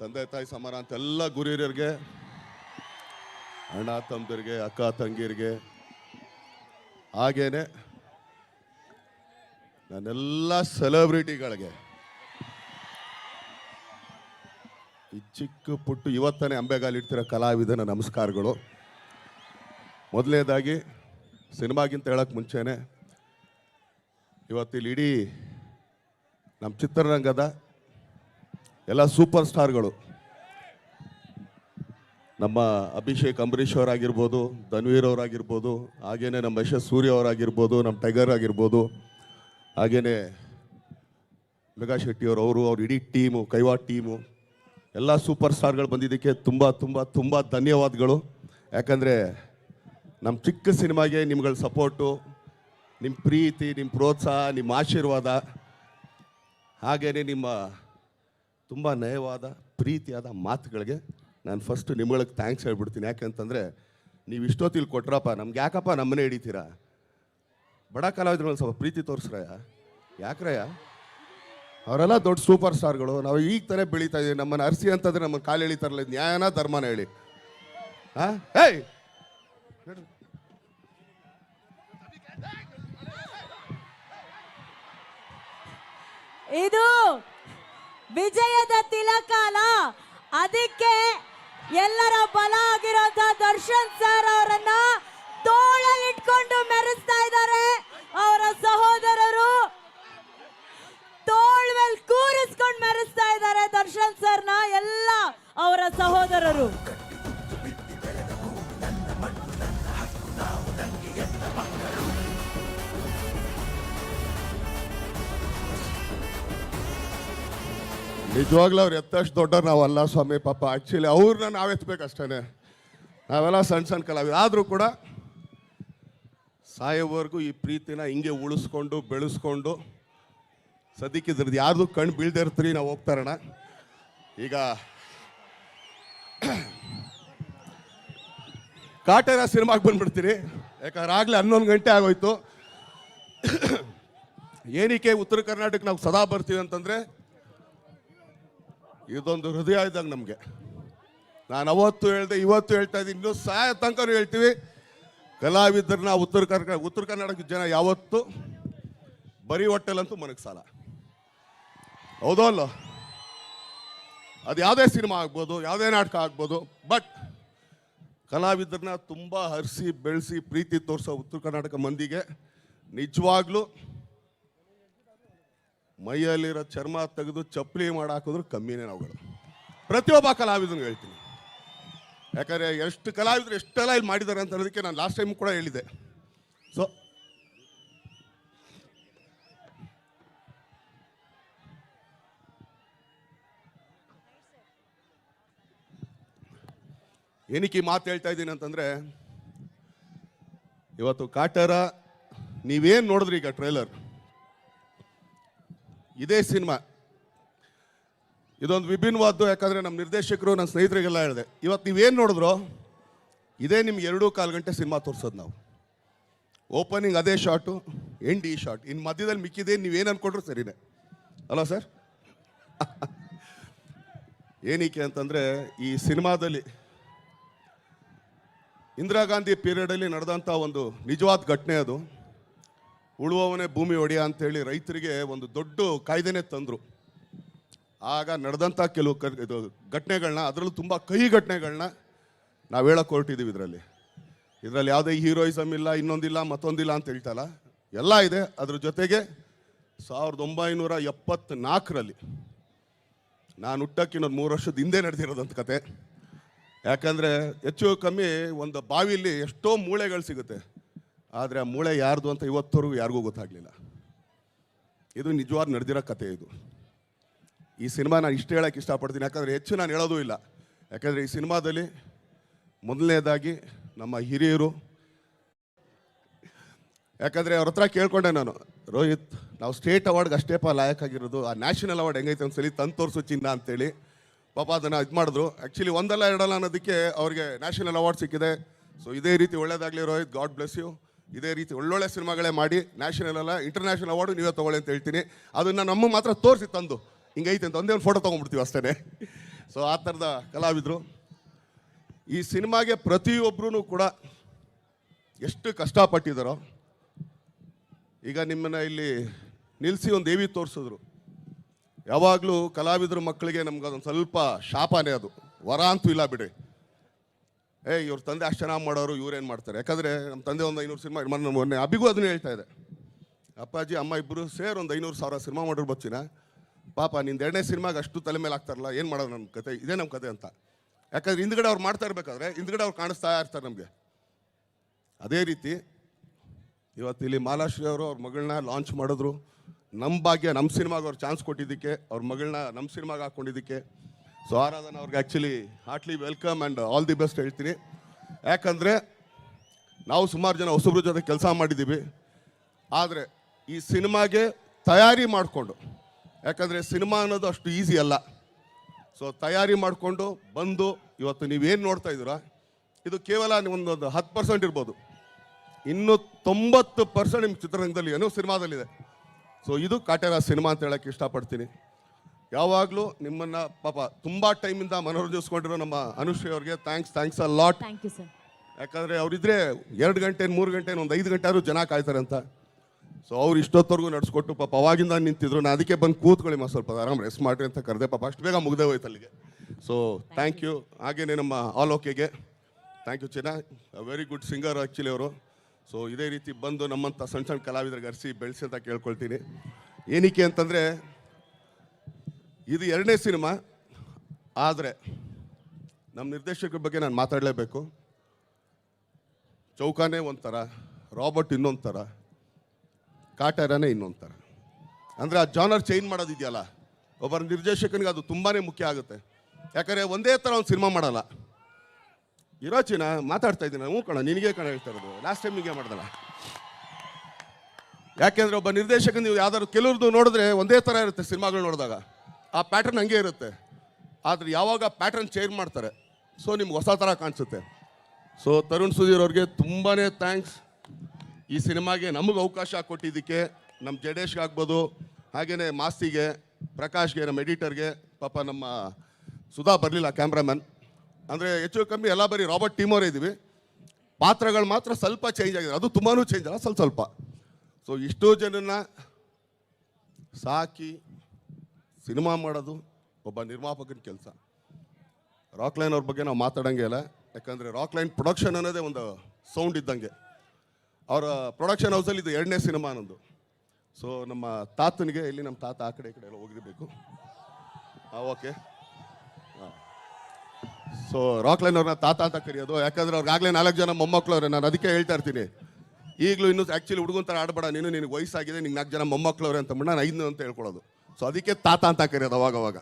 ತಂದೆ ತಾಯಿ ಸಮಾನ ಅಂತ ಎಲ್ಲ ಗುರಿಯರಿಗೆ ಅಣ್ಣ ತಂದಿರಿಗೆ ಅಕ್ಕ ತಂಗಿರಿಗೆ ಹಾಗೇನೆ ನನ್ನೆಲ್ಲ ಸೆಲೆಬ್ರಿಟಿಗಳಿಗೆ ಈ ಚಿಕ್ಕ ಪುಟ್ಟು ಇವತ್ತನೇ ಅಂಬೆಗಾಲಿಡ್ತಿರೋ ಕಲಾವಿದನ ನಮಸ್ಕಾರಗಳು. ಮೊದಲನೇದಾಗಿ ಸಿನಿಮಾಗಿಂತ ಹೇಳೋಕ್ಕೆ ಮುಂಚೆನೇ ಇವತ್ತಿಲ್ಲಿ ಇಡೀ ನಮ್ಮ ಚಿತ್ರರಂಗದ ಎಲ್ಲ ಸೂಪರ್ ಸ್ಟಾರ್ಗಳು. ನಮ್ಮ ಅಭಿಷೇಕ್ ಅಂಬರೀಷ್ ಅವರಾಗಿರ್ಬೋದು, ಧನ್ವೀರ್ ಅವರಾಗಿರ್ಬೋದು, ಹಾಗೇನೇ ನಮ್ಮ ಯಶಸ್ ಸೂರ್ಯ ಅವರಾಗಿರ್ಬೋದು, ನಮ್ಮ ಟೈಗರ್ ಆಗಿರ್ಬೋದು ಹಾಗೆಯೇ ಮೆಗಾ ಶೆಟ್ಟಿ ಅವರು ಅವರು ಅವ್ರ ಇಡೀ ಟೀಮು ಕೈವಾ ಟೀಮು. ಎಲ್ಲ ಸೂಪರ್ ಸ್ಟಾರ್ಗಳು ಬಂದಿದ್ದಕ್ಕೆ ತುಂಬ ತುಂಬ ತುಂಬ ಧನ್ಯವಾದಗಳು. ಯಾಕಂದರೆ ನಮ್ಮ ಚಿಕ್ಕ ಸಿನಿಮಾಗೆ ನಿಮ್ಗಳ ಸಪೋರ್ಟು ನಿಮ್ಮ ಪ್ರೀತಿ ನಿಮ್ಮ ಪ್ರೋತ್ಸಾಹ ನಿಮ್ಮ ಆಶೀರ್ವಾದ ಹಾಗೆಯೇ ನಿಮ್ಮ ತುಂಬ ನಯವಾದ, ಪ್ರೀತಿಯಾದ ಮಾತುಗಳಿಗೆ ನಾನು ಫಸ್ಟು ನಿಮ್ಗಳಿಗೆ ಥ್ಯಾಂಕ್ಸ್ ಹೇಳ್ಬಿಡ್ತೀನಿ. ಯಾಕೆಂತಂದರೆ ನೀವು ಇಷ್ಟೊತ್ತಿಲ್ಲಿ ಕೊಟ್ರಪ್ಪ, ನಮ್ಗೆ ಯಾಕಪ್ಪ ನಮ್ಮನೆ ಹಿಡಿತೀರಾ? ಬಡ ಕಲಾವಿದ್ರಲ್ಲಿ ಸ್ವಲ್ಪ ಪ್ರೀತಿ ತೋರಿಸ್ರಯ್ಯ? ಯಾಕ್ರಯ್ಯ? ಅವರೆಲ್ಲ ದೊಡ್ಡ ಸೂಪರ್ ಸ್ಟಾರ್ಗಳು. ನಾವು ಈಗ ತಾನೇ ಬೆಳೀತಾ ಇದೀವಿ. ನಮ್ಮನ್ನು ಅರ್ಸಿ ಅಂತಂದ್ರೆ ನಮ್ಮನ್ನು ಕಾಲು ಎಳಿತಾರಲ್ಲ ನ್ಯಾಯನ ಧರ್ಮನ ಹೇಳಿ. ಇದು ವಿಜಯದ ತಿಲಕಾಲ. ಅದಕ್ಕೆ ಎಲ್ಲರ ಬಲ ಆಗಿರೋಂಥ ದರ್ಶನ್ ಸರ್ ಅವರನ್ನ ನಿಜವಾಗ್ಲೂ ಅವ್ರು ಎತ್ತಷ್ಟು ದೊಡ್ಡವ್ರು ನಾವಲ್ಲ ಸ್ವಾಮಿ, ಪಾಪ. ಆ್ಯಕ್ಚುಲಿ ಅವ್ರನ್ನ ನಾವು ಎತ್ತಬೇಕಷ್ಟೇ ನಾವೆಲ್ಲ ಸಣ್ಣ ಸಣ್ಣ ಕಲಾವಿದ ಆದರೂ ಕೂಡ ಸಾಯೋವರೆಗೂ ಈ ಪ್ರೀತಿನ ಹಿಂಗೆ ಉಳಿಸ್ಕೊಂಡು, ಬೆಳೆಸ್ಕೊಂಡು ಸದ್ಯಕ್ಕೆ ಇದ್ರದ್ದು ಯಾರ್ದು ಕಣ್ಣು ಬೀಳ್ದೇ ಇರ್ತೀರಿ, ನಾವು ಹೋಗ್ತಾರಣ ಈಗ ಕಾಟೇರ ಸಿನಿಮಾಗೆ ಬಂದ್ಬಿಡ್ತೀರಿ. ಯಾಕಂದ್ರೆ ಆಗಲೇ ಹನ್ನೊಂದು ಗಂಟೆ ಆಗೋಯ್ತು. ಏನಕ್ಕೆ ಉತ್ತರ ಕರ್ನಾಟಕ ನಾವು ಸದಾ ಬರ್ತೀವಿ ಅಂತಂದರೆ ಇದೊಂದು ಹೃದಯ ಇದ್ದಂಗೆ ನಮಗೆ. ನಾನು ಅವತ್ತು ಹೇಳ್ದೆ, ಇವತ್ತು ಹೇಳ್ತಾ ಇದ್ದೀನಿ. ಇನ್ನೂ ಸಾಯ ತನಕನೂ ಹೇಳ್ತೀವಿ. ಕಲಾವಿದರನ್ನ ಉತ್ತರ ಕರ್ನಾಟಕ ಉತ್ತರ ಕರ್ನಾಟಕದ ಜನ ಯಾವತ್ತು ಬರೀ ಹೊಟ್ಟೆಲಂತೂ ಮನಗ್ಸಾಲ ಹೌದೋ ಅಲ್ಲೋ ಅದು ಯಾವುದೇ ಸಿನಿಮಾ ಆಗ್ಬೋದು, ಯಾವುದೇ ನಾಟಕ ಆಗ್ಬೋದು, ಬಟ್ ಕಲಾವಿದರನ್ನ ತುಂಬ ಹರಿಸಿ, ಬೆಳೆಸಿ, ಪ್ರೀತಿ ತೋರಿಸೋ ಉತ್ತರ ಕರ್ನಾಟಕ ಮಂದಿಗೆ ನಿಜವಾಗ್ಲೂ ಮೈಯಲ್ಲಿರೋ ಚರ್ಮ ತೆಗೆದು ಚಪ್ಪಲಿ ಮಾಡಾಕಿದ್ರು ಕಮ್ಮಿನೇ ನಾವುಗಳು. ಪ್ರತಿಯೊಬ್ಬ ಕಲಾವಿದನಿಗೆ ಹೇಳ್ತೀನಿ. ಯಾಕಂದರೆ ಎಷ್ಟು ಕಲಾವಿದರು ಎಷ್ಟೆಲ್ಲ ಇಲ್ಲಿ ಮಾಡಿದ್ದಾರೆ ಅಂತ ಅನ್ನೋದಕ್ಕೆ ನಾನು ಲಾಸ್ಟ್ ಟೈಮ್ ಕೂಡ ಹೇಳಿದೆ ಸೊ ಏನಕ್ಕೆ ಈ ಮಾತು ಹೇಳ್ತಾ ಇದ್ದೀನಿ ಅಂತಂದರೆ, ಇವತ್ತು ಕಾಟರ ನೀವೇನು ನೋಡಿದ್ರಿ ಈಗ ಟ್ರೈಲರ್ ಇದೇ ಸಿನಿಮಾ. ಇದೊಂದು ವಿಭಿನ್ನವಾದ್ದು, ಯಾಕಂದರೆ ನಮ್ಮ ನಿರ್ದೇಶಕರು ನನ್ನ ಸ್ನೇಹಿತರಿಗೆಲ್ಲ ಹೇಳಿದೆ. ಇವತ್ತು ನೀವೇನು ನೋಡಿದ್ರು, ಇದೇ ನಿಮ್ಗೆ ಎರಡೂ ಕಾಲು ಗಂಟೆ ಸಿನಿಮಾ ತೋರಿಸೋದು ನಾವು. ಓಪನಿಂಗ್ ಅದೇ ಶಾಟು ಎಂಡ್ ಈ ಶಾಟ್ ಇನ್ನು ಮಧ್ಯದಲ್ಲಿ ಮಿಕ್ಕಿದೆ, ನೀವೇನು ಅಂದ್ಕೊಂಡ್ರು ಸರಿನೇ. ಅಲ್ಲ ಸರ್? ಏನಕ್ಕೆ ಅಂತಂದರೆ, ಈ ಸಿನಿಮಾದಲ್ಲಿ ಇಂದಿರಾ ಗಾಂಧಿ ಪೀರಿಯಡಲ್ಲಿ ನಡೆದಂಥ ಒಂದು ನಿಜವಾದ ಘಟನೆ ಅದು. ಉಳುವವನೇ ಭೂಮಿ ಒಡೆಯ ಅಂತೇಳಿ ರೈತರಿಗೆ ಒಂದು ದೊಡ್ಡ ಕಾಯ್ದೆನೇ ತಂದರು. ಆಗ ನಡೆದಂಥ ಕೆಲವು ಕ, ಇದು ಘಟನೆಗಳನ್ನ ಅದರಲ್ಲೂ ತುಂಬ ಕಹಿ ಘಟನೆಗಳನ್ನ ನಾವು ಹೇಳೋಕೆ ಹೊರಟಿದ್ದೀವಿ ಇದರಲ್ಲಿ. ಇದರಲ್ಲಿ ಯಾವುದೇ ಹೀರೋಯಿಸಮ್ ಇಲ್ಲ, ಇನ್ನೊಂದಿಲ್ಲ, ಮತ್ತೊಂದಿಲ್ಲ ಅಂತ ಹೇಳ್ತಲ್ಲ, ಎಲ್ಲ ಇದೆ. ಅದ್ರ ಜೊತೆಗೆ ಸಾವಿರದ ಒಂಬೈನೂರ ಎಪ್ಪತ್ನಾಲ್ಕರಲ್ಲಿ ನಾನು ಹುಟ್ಟಕ್ಕೆ ಇನ್ನೊಂದು ಮೂರು ವರ್ಷದ ಹಿಂದೆ ನಡೆದಿರೋದಂತ ಕತೆ. ಯಾಕಂದರೆ ಹೆಚ್ಚು ಕಮ್ಮಿ ಒಂದು ಬಾವಿಲಿ ಎಷ್ಟೋ ಮೂಳೆಗಳು ಸಿಗುತ್ತೆ. ಆದರೆ ಆ ಮೂಳೆ ಯಾರ್ದು ಅಂತ ಇವತ್ತವರೆಗೂ ಯಾರಿಗೂ ಗೊತ್ತಾಗಲಿಲ್ಲ. ಇದು ನಿಜವಾದ ನಡೆದಿರೋ ಕತೆ ಇದು. ಈ ಸಿನಿಮಾ ನಾನು ಇಷ್ಟು ಹೇಳೋಕ್ಕೆ ಇಷ್ಟಪಡ್ತೀನಿ, ಯಾಕಂದರೆ ಹೆಚ್ಚು ನಾನು ಹೇಳೋದೂ ಇಲ್ಲ. ಯಾಕಂದರೆ ಈ ಸಿನಿಮಾದಲ್ಲಿ ಮೊದಲನೇದಾಗಿ ನಮ್ಮ ಹಿರಿಯರು, ಯಾಕಂದರೆ ಅವ್ರ ಹತ್ರ ಕೇಳ್ಕೊಂಡೆ ನಾನು, ರೋಹಿತ್, ನಾವು ಸ್ಟೇಟ್ ಅವಾರ್ಡ್ಗೆ ಅಷ್ಟೇಪ ಲಾಯಕ್ ಆಗಿರೋದು ಆ ನ್ಯಾಷನಲ್ ಅವಾರ್ಡ್ ಹೆಂಗೈತೆ ಒಂದ್ಸಲಿ ತಂದು ತೋರಿಸು ಚಿನ್ನ ಅಂತೇಳಿ ಪಾಪ ಅದನ್ನು ಇದು ಮಾಡಿದ್ರು. ಆ್ಯಕ್ಚುಲಿ ಒಂದಲ್ಲ ಎರಡಲ್ಲ ಅನ್ನೋದಕ್ಕೆ ಅವ್ರಿಗೆ ನ್ಯಾಷನಲ್ ಅವಾರ್ಡ್ ಸಿಕ್ಕಿದೆ. ಸೊ ಇದೇ ರೀತಿ ಒಳ್ಳೇದಾಗಲಿ ರೋಹಿತ್, ಗಾಡ್ ಬ್ಲೆಸ್ ಯು. ಇದೇ ರೀತಿ ಒಳ್ಳೊಳ್ಳೆ ಸಿನಿಮಾಗಳೇ ಮಾಡಿ ನ್ಯಾಷನಲ್ ಅಲ್ಲ ಇಂಟರ್ನ್ಯಾಷನಲ್ ಅವಾರ್ಡು ನೀವೇ ತೊಗೊಳ್ಳಿ ಅಂತ ಹೇಳ್ತೀನಿ. ಅದನ್ನು ನಮ್ಮ ಮಾತ್ರ ತೋರಿಸಿ ತಂದು. ಹಿಂಗೈತೆ ಅಂತ ಒಂದೇ ಒಂದು ಫೋಟೋ ತೊಗೊಂಡ್ಬಿಡ್ತೀವಿ ಅಷ್ಟೇ ಸೊ ಆ ಥರದ ಕಲಾವಿದರು. ಈ ಸಿನಿಮಾಗೆ ಪ್ರತಿಯೊಬ್ಬರೂ ಕೂಡ ಎಷ್ಟು ಕಷ್ಟಪಟ್ಟಿದ್ದಾರೋ ಈಗ ನಿಮ್ಮನ್ನ ಇಲ್ಲಿ ನಿಲ್ಲಿಸಿ ಒಂದು ದೇವಿ ತೋರಿಸಿದ್ರು. ಯಾವಾಗಲೂ ಕಲಾವಿದ್ರ ಮಕ್ಕಳಿಗೆ ನಮ್ಗೆ ಅದೊಂದು ಸ್ವಲ್ಪ ಶಾಪನೇ ಅದು. ವರ ಅಂತೂ ಇಲ್ಲ ಬಿಡಿ. ಏ, ಇವ್ರ ತಂದೆ ಅಷ್ಟು ಚೆನ್ನಾಗಿ ಮಾಡೋರು ಇವ್ರೇನು ಮಾಡ್ತಾರೆ? ಯಾಕಂದರೆ ನಮ್ಮ ತಂದೆ ಒಂದು ಐನೂರು ಸಿನಿಮಾ, ಮೊನ್ನೆ ಮೊನ್ನೆ ಅಬಿಗೂ ಅದನ್ನ ಹೇಳ್ತಾ ಇದೆ. ಅಪ್ಪಾಜಿ, ಅಮ್ಮ ಇಬ್ಬರು ಸೇರಿ ಒಂದು ಐನೂರು ಸಾವಿರ ಸಿನಿಮಾ ಮಾಡಿದ್ರು ಬಚ್ಚಿನ. ಪಾಪ, ನಿಂದು ಎರಡನೇ ಸಿನಿಮಾಗೆ ಅಷ್ಟು ತಲೆ ಮೇಲೆ ಆಗ್ತಾರಲ್ಲ, ಏನು ಮಾಡೋದು ನಮ್ಮ ಕತೆ? ಇದೇ ನಮ್ಮ ಕತೆ ಅಂತ. ಯಾಕಂದ್ರೆ ಹಿಂದ್ಗಡೆ ಅವ್ರು ಮಾಡ್ತಾ ಇರಬೇಕಾದ್ರೆ ಹಿಂದ್ಗಡೆ ಅವ್ರು ಕಾಣಿಸ್ತಾ ಇರ್ತಾರೆ ನಮಗೆ. ಅದೇ ರೀತಿ, ಇವತ್ತು ಇಲ್ಲಿ ಮಾಲಾಶ್ರೀ ಅವರು ಅವ್ರ ಮಗಳನ್ನ ಲಾಂಚ್ ಮಾಡಿದ್ರು. ನಮ್ಮ ಭಾಗ್ಯ ನಮ್ಮ ಸಿನಿಮಾಗೆ ಅವ್ರು ಚಾನ್ಸ್ ಕೊಟ್ಟಿದ್ದಕ್ಕೆ, ಅವ್ರ ಮಗಳನ್ನ ನಮ್ಮ ಸಿನಿಮಾಗೆ ಹಾಕ್ಕೊಂಡಿದ್ದಕ್ಕೆ ಸೊ ಆರಾಧನ ಅವ್ರಿಗೆ actually heartly welcome and all the best ಹೇಳ್ತೀನಿ. ಯಾಕಂದರೆ ನಾವು ಸುಮಾರು ಜನ ಹೊಸಬ್ರ ಜೊತೆ ಕೆಲಸ ಮಾಡಿದ್ದೀವಿ. ಆದರೆ ಈ ಸಿನಿಮಾಗೆ ತಯಾರಿ ಮಾಡಿಕೊಂಡು, ಯಾಕಂದರೆ ಸಿನಿಮಾ ಅನ್ನೋದು ಅಷ್ಟು ಈಸಿ ಅಲ್ಲ. ಸೊ ತಯಾರಿ ಮಾಡಿಕೊಂಡು ಬಂದು ಇವತ್ತು ನೀವೇನು ನೋಡ್ತಾ ಇದ್ದೀರಾ? ಇದು ಕೇವಲ ಒಂದೊಂದು ಹತ್ತು ಪರ್ಸೆಂಟ್ ಇರ್ಬೋದು. ಇನ್ನು ತೊಂಬತ್ತು ಪರ್ಸೆಂಟ್ ನಿಮ್ಮ ಚಿತ್ರರಂಗದಲ್ಲಿ ಏನೋ ಸಿನಿಮಾದಲ್ಲಿದೆ. ಸೊ ಇದು ಕಾಟೇರ ಸಿನಿಮಾ ಅಂತ ಹೇಳೋಕ್ಕೆ ಇಷ್ಟಪಡ್ತೀನಿ. ಯಾವಾಗಲೂ ನಿಮ್ಮನ್ನ ಪಾಪ ತುಂಬ ಟೈಮಿಂದ ಮನೋರಂಜಿಸ್ಕೊಂಡಿರೋ ನಮ್ಮ ಅನುಶ್ರೀ ಅವ್ರಿಗೆ thanks thanks a lot thank you sir ಯಾಕಂದರೆ ಅವರಿದ್ರೆ ಎರಡು ಗಂಟೆ ಮೂರು ಗಂಟೆ ಒಂದು ಐದು ಗಂಟೆ ಆದ್ರೂ ಜನ ಕಾಯ್ತಾರೆ ಅಂತ. ಸೊ ಅವ್ರು ಇಷ್ಟೊತ್ತವರೆಗೂ ನಡೆಸ್ಕೊಟ್ಟು ಪಾಪ ಅವಾಗಿಂದ ನಿಂತಿದ್ರು. ನಾನು ಅದಕ್ಕೆ ಬಂದು ಕೂತ್ಕೊಳ್ಳಿ ಮಾ ಸ್ವಲ್ಪ ಆರಾಮ್ ರೆಸ್ಟ್ ಮಾಡ್ರಿ ಅಂತ ಕರೆದೆ. ಪಾಪ ಅಷ್ಟು ಬೇಗ ಮುಗ್ದೇ ಹೋಯ್ತು ಅಲ್ಲಿಗೆ. ಸೊ ಥ್ಯಾಂಕ್ ಯು ಹಾಗೇನೆ ನಮ್ಮ ಆಲ್ ಓಕೆಗೆ ಥ್ಯಾಂಕ್ ಯು ಚೆನ್ನ ವೆರಿ ಗುಡ್ ಸಿಂಗರ್ ಆ್ಯಕ್ಚುಲಿ ಅವರು. ಸೊ ಇದೇ ರೀತಿ ಬಂದು ನಮ್ಮಂಥ ಸಣ್ಣ ಸಣ್ಣ ಕಲಾವಿದರಿಗೆ ಅರಿಸಿ ಬೆಳೆಸಿ ಅಂತ ಕೇಳ್ಕೊಳ್ತೀನಿ. ಏನಕ್ಕೆ ಅಂತಂದರೆ ಇದು ಎರಡನೇ ಸಿನಿಮಾ. ಆದರೆ ನಮ್ಮ ನಿರ್ದೇಶಕರ ಬಗ್ಗೆ ನಾನು ಮಾತಾಡಲೇಬೇಕು. ಚೌಕಾನೇ ಒಂಥರ, ರಾಬರ್ಟ್ ಇನ್ನೊಂದು ಥರ ಇನ್ನೊಂಥರ. ಇನ್ನೊಂದು ಥರ ಅಂದರೆ ಆ ಜಾನರ್ ಚೇಂಜ್ ಮಾಡೋದಿದೆಯಲ್ಲ ಒಬ್ಬರ ನಿರ್ದೇಶಕನಿಗೆ ಅದು ತುಂಬಾ ಮುಖ್ಯ ಆಗುತ್ತೆ. ಯಾಕಂದರೆ ಒಂದೇ ಥರ ಒಂದು ಸಿನಿಮಾ ಮಾಡಲ್ಲ. ಇರೋ ಚಿನ್ನ ಮಾತಾಡ್ತಾ ಇದ್ದೀನಿ. ಹ್ಞೂ ಕಣ, ನಿನಗೆ ಕಣ ಹೇಳ್ತಾ ಇರೋದು. ಲಾಸ್ಟ್ ಟೈಮ್ ಹೀಗೆ ಮಾಡ್ದಲ್ಲ. ಯಾಕೆಂದ್ರೆ ಒಬ್ಬ ನಿರ್ದೇಶಕ ನೀವು ಯಾವ್ದಾದ್ರು ಕೆಲವ್ರದ್ದು ನೋಡಿದ್ರೆ ಒಂದೇ ಥರ ಇರುತ್ತೆ ಸಿನಿಮಾಗಳು ನೋಡಿದಾಗ. ಆ ಪ್ಯಾಟರ್ನ್ ಹಂಗೆ ಇರುತ್ತೆ. ಆದರೆ ಯಾವಾಗ ಪ್ಯಾಟರ್ನ್ ಚೇಂಜ್ ಮಾಡ್ತಾರೆ ಸೊ ನಿಮ್ಗೆ ಹೊಸ ಥರ ಕಾಣಿಸುತ್ತೆ. ಸೊ ತರುಣ್ ಸುಧೀರ್ ಅವ್ರಿಗೆ ತುಂಬಾ ಥ್ಯಾಂಕ್ಸ್ ಈ ಸಿನಿಮಾಗೆ ನಮಗೆ ಅವಕಾಶ ಕೊಟ್ಟಿದ್ದಕ್ಕೆ ನಮ್ಮ ಜಡೇಶ್ಗೆ ಆಗ್ಬೋದು ಹಾಗೆಯೇ ಮಾಸ್ತಿಗೆ, ಪ್ರಕಾಶ್ಗೆ, ನಮ್ಮ ಎಡಿಟರ್ಗೆ, ಪಾಪ ನಮ್ಮ ಸುಧಾ ಬರಲಿಲ್ಲ ಕ್ಯಾಮ್ರಾಮನ್. ಅಂದರೆ ಹೆಚ್ಚು ಕಮ್ಮಿ ಎಲ್ಲ ಬರೀ ರಾಬರ್ಟ್ ಟೀಮವರೇ ಇದ್ದೀವಿ ಪಾತ್ರಗಳು ಮಾತ್ರ ಸ್ವಲ್ಪ ಚೇಂಜ್ ಆಗಿದೆ. ಅದು ತುಂಬಾ ಚೇಂಜ್ ಅಲ್ಲ, ಸ್ವಲ್ಪ ಸ್ವಲ್ಪ. ಸೊ ಇಷ್ಟೋ ಜನನ್ನ ಸಾಕಿ ಸಿನಿಮಾ ಮಾಡೋದು ಒಬ್ಬ ನಿರ್ಮಾಪಕನ ಕೆಲಸ. ರಾಕ್ ಲೈನ್ ಅವ್ರ ಬಗ್ಗೆ ನಾವು ಮಾತಾಡೋಂಗೆ ಇಲ್ಲ. ಯಾಕಂದರೆ ರಾಕ್ ಲೈನ್ ಪ್ರೊಡಕ್ಷನ್ ಅನ್ನೋದೇ ಒಂದು ಸೌಂಡ್ ಇದ್ದಂಗೆ. ಅವರ ಪ್ರೊಡಕ್ಷನ್ ಹೌಸಲ್ಲಿ ಇದು ಎರಡನೇ ಸಿನಿಮಾ ಅನ್ನೋದು ಸೊ ನಮ್ಮ ತಾತನಿಗೆ, ಇಲ್ಲಿ ನಮ್ಮ ತಾತ ಆ ಕಡೆ ಈ ಕಡೆ ಎಲ್ಲ ಹೋಗಿರಬೇಕು. ಹಾಂ ಓಕೆ ಸೊ ರಾಕ್ ಲೈನ್ ಅವ್ರನ್ನ ತಾತ ಅಂತ ಕರೆಯೋದು. ಯಾಕಂದ್ರೆ ಅವ್ರಿಗಾಗಲೇ ನಾಲ್ಕು ಜನ ಮೊಮ್ಮಕ್ಕಳು ಅವ್ರೆ. ನಾನು ಅದಕ್ಕೆ ಹೇಳ್ತಾ ಇರ್ತೀನಿ. ಈಗಲೂ ಇನ್ನೂ ಆ್ಯಕ್ಚುಲಿ ಹುಡುಗನ ಥರ ಆಡಬೇಡ. ನೀನು ನಿನಗೆ ವಯಸ್ಸಾಗಿದೆ, ನಿಂಗೆ ನಾಲ್ಕು ಜನ ಮೊಮ್ಮಕ್ಕಳು ಅವ್ರೆ ಅಂತ. ನಾನು ಐದು ಅಂತ ಹೇಳ್ಕೊಳ್ಳೋದು. ಸೊ ಅದಕ್ಕೆ ತಾತ ಅಂತ ಕರೆಯೋದು ಅವಾಗ ಅವಾಗ.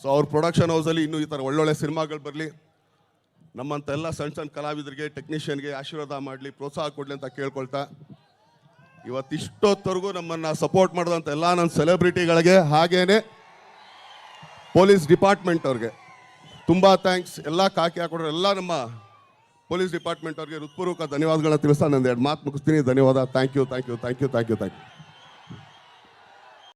ಸೊ ಅವ್ರ ಪ್ರೊಡಕ್ಷನ್ ಹೌಸಲ್ಲಿ ಇನ್ನೂ ಈ ಥರ ಒಳ್ಳೊಳ್ಳೆ ಸಿನಿಮಾಗಳು ಬರಲಿ. ನಮ್ಮಂಥ ಎಲ್ಲ ಸಣ್ಣ ಸಣ್ಣ ಕಲಾವಿದರಿಗೆ ಟೆಕ್ನಿಷಿಯನ್ಗೆ ಆಶೀರ್ವಾದ ಮಾಡಲಿ, ಪ್ರೋತ್ಸಾಹ ಕೊಡಲಿ ಅಂತ ಕೇಳ್ಕೊಳ್ತಾ. ಇವತ್ತಿಷ್ಟೊತ್ತವರೆಗೂ ನಮ್ಮನ್ನು ಸಪೋರ್ಟ್ ಮಾಡಿದಂಥ ಎಲ್ಲ ನನ್ನ ಸೆಲೆಬ್ರಿಟಿಗಳಿಗೆ ಹಾಗೇ ಪೊಲೀಸ್ ಡಿಪಾರ್ಟ್ಮೆಂಟ್ ಅವ್ರಿಗೆ. ತುಂಬ ಥ್ಯಾಂಕ್ಸ್ ಎಲ್ಲ ಕಾಕಿ ಹಾಕೊಡೋರು, ಎಲ್ಲ ನಮ್ಮ ಪೊಲೀಸ್ ಡಿಪಾರ್ಟ್ಮೆಂಟ್ ಅವ್ರಿಗೆ ಹೃತ್ಪೂರ್ವಕ ಧನ್ಯವಾದಗಳನ್ನ ತಿಳಿಸ್ತಾ ನಂದು ಎರಡು ಮಾತು ಮುಗಿಸ್ತೀನಿ. ಧನ್ಯವಾದ. Thank you thank you thank you thank you thank you